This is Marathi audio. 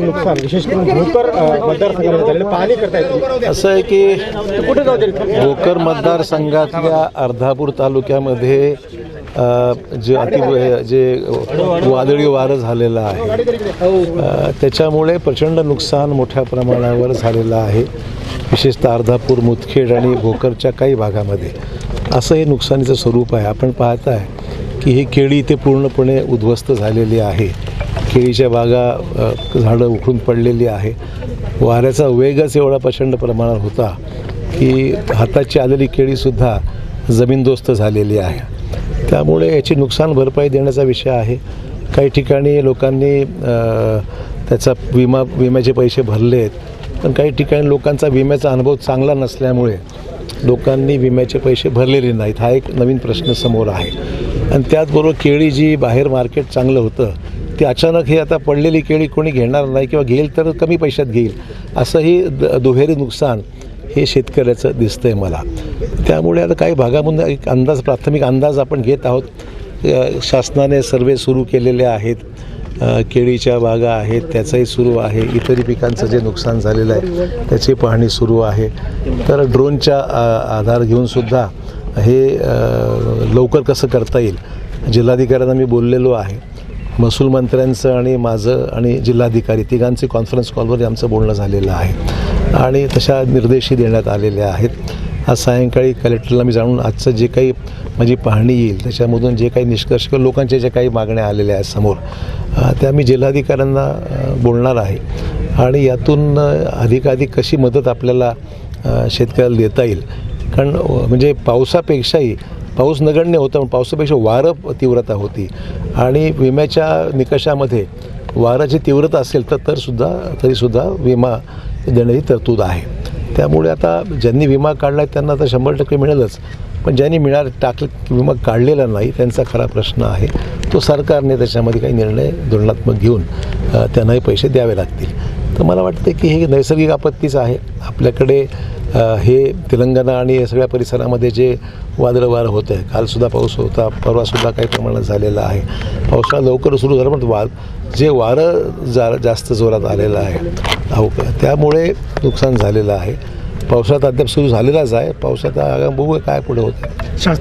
नुकसान विशेष करून भोकर मतदारसंघामध्ये झालेलं पाहणी असं आहे की कुठे जाऊ भोकर मतदारसंघातल्या अर्धापूर तालुक्यामध्ये जे अति जे वादळी वारं झालेलं आहे त्याच्यामुळे प्रचंड नुकसान मोठ्या प्रमाणावर झालेलं आहे विशेषतः अर्धापूर मुदखेड आणि भोकरच्या काही भागामध्ये. असं हे नुकसानीचं स्वरूप आहे. आपण पाहत आहे की ही केळी इथे पूर्णपणे उद्ध्वस्त झालेली आहे. केळीच्या बागा झाडं उखडून पडलेली आहे. वाऱ्याचा वेगच एवढा प्रचंड प्रमाणात होता की हाताची आलेली केळीसुद्धा जमीनदोस्त झालेली आहे. त्यामुळे याची नुकसान भरपाई देण्याचा विषय आहे. काही ठिकाणी लोकांनी त्याचा विमा विम्याचे पैसे भरले आहेत पण काही ठिकाणी लोकांचा विम्याचा अनुभव चांगला नसल्यामुळे लोकांनी विम्याचे पैसे भरलेले नाहीत. हा एक नवीन प्रश्न समोर आहे. आणि त्याचबरोबर केळी जी बाहेर मार्केट चांगलं होतं ती अचानक हे आता पडलेली केळी कोणी घेणार नाही किंवा घेईल तर कमी पैशात घेईल असंही द दुहेरी नुकसान हे शेतकऱ्याचं दिसतं आहे मला. त्यामुळे आता काही भागामधून एक अंदाज प्राथमिक अंदाज आपण घेत आहोत. शासनाने सर्वे सुरू केलेले आहेत. केळीच्या बागा आहेत त्याचंही सुरू आहे. इतरही पिकांचं जे नुकसान झालेलं आहे त्याची पाहणी सुरू आहे. तर ड्रोनच्या आधार घेऊनसुद्धा हे लवकर कसं करता येईल? जिल्हाधिकाऱ्यांना मी बोललेलो आहे. महसूल मंत्र्यांचं आणि माझं आणि जिल्हाधिकारी तिघांचे कॉन्फरन्स कॉलवर आमचं बोलणं झालेलं आहे. आणि तशा निर्देशही देण्यात आलेल्या आहेत. आज सायंकाळी कलेक्टरला मी जाणून आजचं जे काही माझी पाहणी येईल त्याच्यामधून जे काही निष्कर्ष किंवा लोकांच्या ज्या काही मागण्या आलेल्या आहेत समोर त्या मी जिल्हाधिकाऱ्यांना बोलणार आहे. आणि यातून अधिकाधिक कशी मदत आपल्याला शेतकऱ्याला देता येईल कारण म्हणजे पावसापेक्षाही पाऊस नगण्य होता पण पावसापेक्षा वारं तीव्रता होती. आणि विम्याच्या निकषामध्ये वाराची तीव्रता असेल तर तरसुद्धा तरीसुद्धा विमा देण्याची तरतूद आहे. त्यामुळे आता ज्यांनी विमा काढला आहे त्यांना आता शंभर टक्के मिळेलच. पण ज्यांनी मिळा टाकलं विमा काढलेला नाही त्यांचा खरा प्रश्न आहे. तो सरकारने त्याच्यामध्ये काही निर्णय धोरणात्मक घेऊन त्यांनाही पैसे द्यावे लागतील. तर मला वाटतं की हे नैसर्गिक आपत्तीच आहे. आपल्याकडे हे तेलंगणा आणि या सगळ्या परिसरामध्ये जे वादळवार वारं होतं आहे कालसुद्धा पाऊस होता परवासुद्धा काही प्रमाणात झालेला आहे. पावसाळा लवकर सुरू झाला पण वा जे वारं जा जास्त जोरात आलेलं आहे अहो त्यामुळे नुकसान झालेलं आहे. पावसाळ्यात अद्याप सुरू झालेलाच आहे. पावसात आगाम काय पुढे होतं